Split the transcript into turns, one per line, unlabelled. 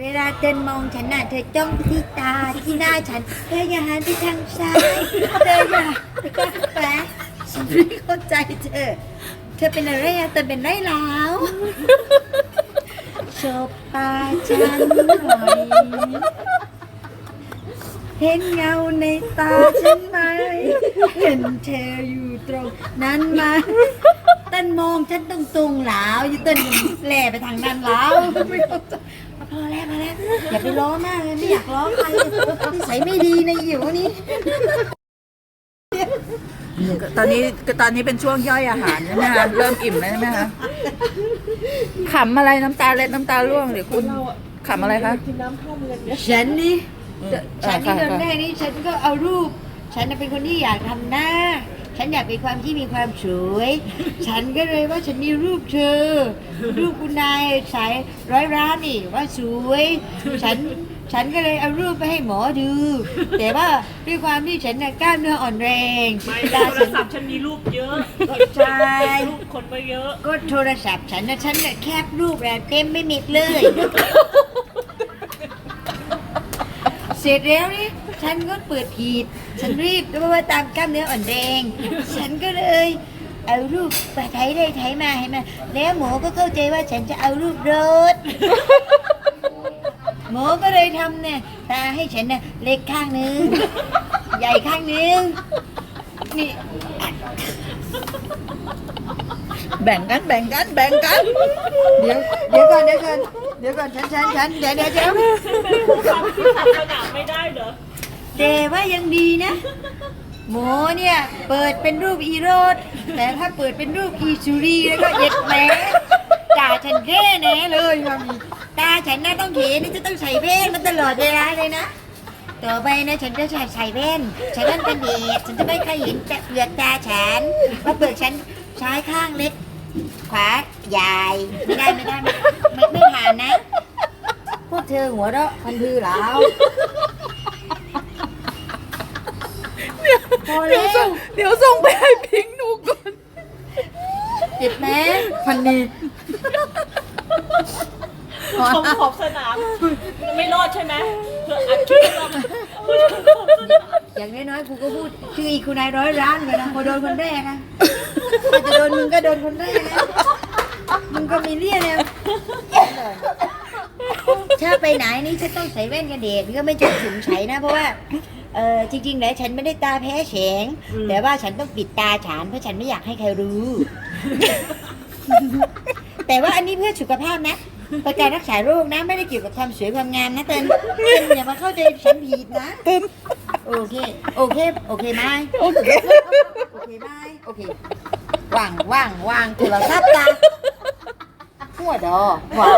เวลาเต้นมองฉันน่ะเธอจ้องที่ตาที่หน้าฉัน เธออย่าหันไปทางซ้าย เธออย่าไปทางขวาฉันไม่เข้าใจเธอ เธอเป็นอะไรอะเธอเป็นไรแล้วชบตาฉันหน่อยเห็นเงาในตาฉันไหม เห็นเธออยู่ตรงนั้นไหมเต้นมองฉันตรงๆหลาวอยู่เต้นแหล่ไปทางนั้นหลาวไม่เข้าใจ พอแล้วพอแล้วอย่าไปล้อมากเลยไม่อยากล้อใครนิสัยไม่ดีในะอยู่นี้
ตอนนี้ตอนนี้เป็นช่วงย่อยอาหารใช่ไหมคะเริ่มอิ่มแล้วใช่ไหมคะขำอะไรน้ำตาเล็ดน้ำตาร่วงเดี๋ยวคุณขำอะไรคะ
ฉันนี่
เอ่อ
ฉันนี่
ค่ะ
ตอนแรกนี่ฉันก็เอารูป ฉันน่ะเป็นคนที่อยากทำหน้า ฉันอยากเป็นความที่มีความสวย ฉันก็เลยว่าฉันมีรูปเธอ รูปคุณนายสายร้อยร้านนี่ว่าสวย ฉันฉันก็เลยเอารูปไปให้หมอดู แต่ว่าด้วยความที่ฉันน่ะกล้ามเนื้ออ่อนแรง
ไม่
เวลา
โทร
ฉัน
ศัพท์ฉันมีรูปเยอะ
ใช่
รูปคนไปเยอะ
ก็โทรศัพท์ฉันนะฉันน่ะแคบรูปแล้วเต็มไม่มิดเลย เสร็จแล้วนี่ ฉันก็เปิดผิด ฉันรีบเพราะว่าตามกล้ามเนื้ออ่อนแรง ฉันก็เลยเอารูปไปไถได้ไถมาให้มา แล้วหมอก็เข้าใจว่าฉันจะเอารูปรถ หมอก็เลยทำเนี่ยตาให้ฉันน่ะเล็กข้างนึง ใหญ่ข้างนึง นี่
แบ่งกันแบ่งกันแบ่งกัน
เดี๋ยวเดี๋ยวก่อนเดี๋ยวก่อนเดี๋ยวก่อนฉันฉันฉันเดี๋ยวเดี๋ยวเดี๋ยว
ทำที่ศาสนาไม่ได้เหรอ
แต่ว่ายังดีนะ หมเนี่ยเปิดเป็นรูปอีโรดแต่ถ้าเปิดเป็นรูปอีสุรีแล้วก็เย็ดแหมจ่าฉันแค่แน่เลยว่ามีตาฉันน่าต้องเขนนี่จะต้องใส่แว่นมันตลอดเวลาเลยนะ ต่อไปนะฉันจะใส่ใส่แว่นใส่แว่นกันแดดฉันจะไม่เคยเห็นแต่เปลือกตาฉันว่าเปลือกฉันซ้ายข้างเล็ก ขวาใหญ่ไม่ได้ไม่ได้ไม่ไม่ผ่านนะ พวกเธอหัวเราะพันพือเหลา พอ
เดี๋ยว
แล้
ส่
ว
งเดี๋ยวส่งไปให้พิงค์ดูก่อน
เจ็บไหมพันนี
ของขอบสนาม ไม่รอดใช่ไหมเธออัดคลิปเราพูดถึงขอบสนาม
อย่างน้อยๆกูก็พูดชื่ออีกคุณนายร้อยร้านเลยนะพอโดนคนแรกนะพอจะโดนมึงก็โดนคนแรกนะมึงก็มีเลี่ยแล้วถ้าไปไหนนี่ฉันต้องใส่แว่นกันแดดก็ไม่จะถึงใช้นะ เพราะว่า เออจริงๆแล้วฉันไม่ได้ตาแพ้แฉงแต่ว่าฉันต้องปิดตาฉันเพราะฉันไม่อยากให้ใครรู้ แต่ว่าอันนี้เพื่อสุขภาพนะเป็นการรักษาโรคนะ ไม่ได้เกี่ยวกับความสวยความงามนะเติ้ลเติ้ลอย่ามาเข้าใจฉันผิดนะ
เต้น
โอเค โอเค โอเคไหม
โอเค
โอเคไหมโอเคว่างว่างว่างโทรศัพท์ตาหัวดอว่าง